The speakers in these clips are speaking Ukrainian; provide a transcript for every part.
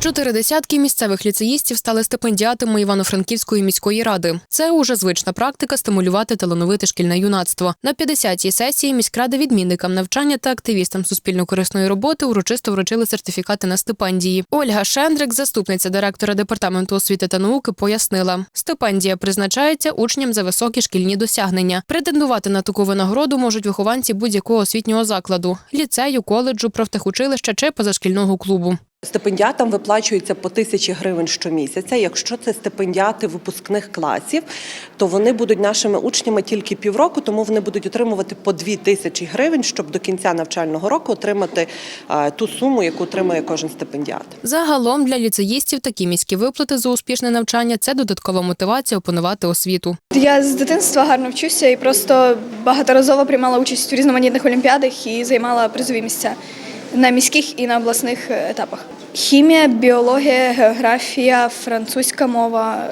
Чотири десятки місцевих ліцеїстів стали стипендіатами Івано-Франківської міської ради. Це уже звична практика стимулювати талановите шкільне юнацтво. На 50-й сесії міськрада відмінникам навчання та активістам суспільно-корисної роботи урочисто вручили сертифікати на стипендії. Ольга Шендрик, заступниця директора департаменту освіти та науки, пояснила: стипендія призначається учням за високі шкільні досягнення. Претендувати на таку винагороду можуть вихованці будь-якого освітнього закладу ліцею, коледжу, профтехучилища чи позашкільного клубу. Стипендіатам виплачується по тисячі гривень щомісяця. Якщо це стипендіати випускних класів, то вони будуть нашими учнями тільки півроку, тому вони будуть отримувати по дві тисячі гривень, щоб до кінця навчального року отримати ту суму, яку отримує кожен стипендіат. Загалом для ліцеїстів такі міські виплати за успішне навчання це додаткова мотивація опанувати освіту. Я з дитинства гарно вчуся і просто багаторазово приймала участь у різноманітних олімпіадах і займала призові місця на міських і на обласних е, етапах. Хімія, біологія, географія, французька мова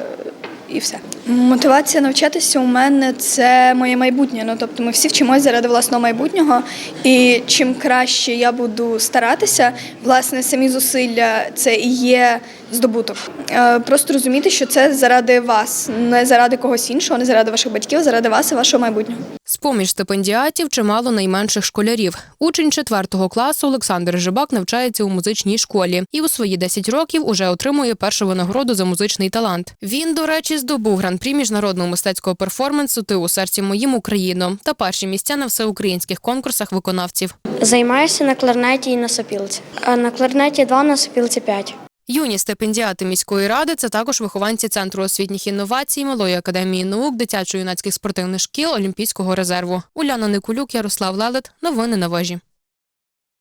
і все. Мотивація навчатися у мене це моє майбутнє. Ну тобто ми всі вчимося заради власного майбутнього. І чим краще я буду старатися, власне, самі зусилля це і є здобуток. Е, Просто розуміти, що це заради вас, не заради когось іншого, не заради ваших батьків, заради вас і вашого майбутнього. З-поміж стипендіатів чимало найменших школярів. Учень четвертого класу Олександр Жибак навчається у музичній школі і у свої 10 років уже отримує першу винагороду за музичний талант. Він, до речі, здобув гран-прі міжнародного мистецького перформансу Ти у серці моїм Україно та перші місця на всеукраїнських конкурсах виконавців. Займаюся на кларнеті і на сопілці. А на кларнеті 2, на сопілці 5. Юні стипендіати міської ради це також вихованці центру освітніх інновацій, малої академії наук, дитячо-юнацьких спортивних шкіл, Олімпійського резерву. Уляна Никулюк, Ярослав Лелет. Новини на вежі.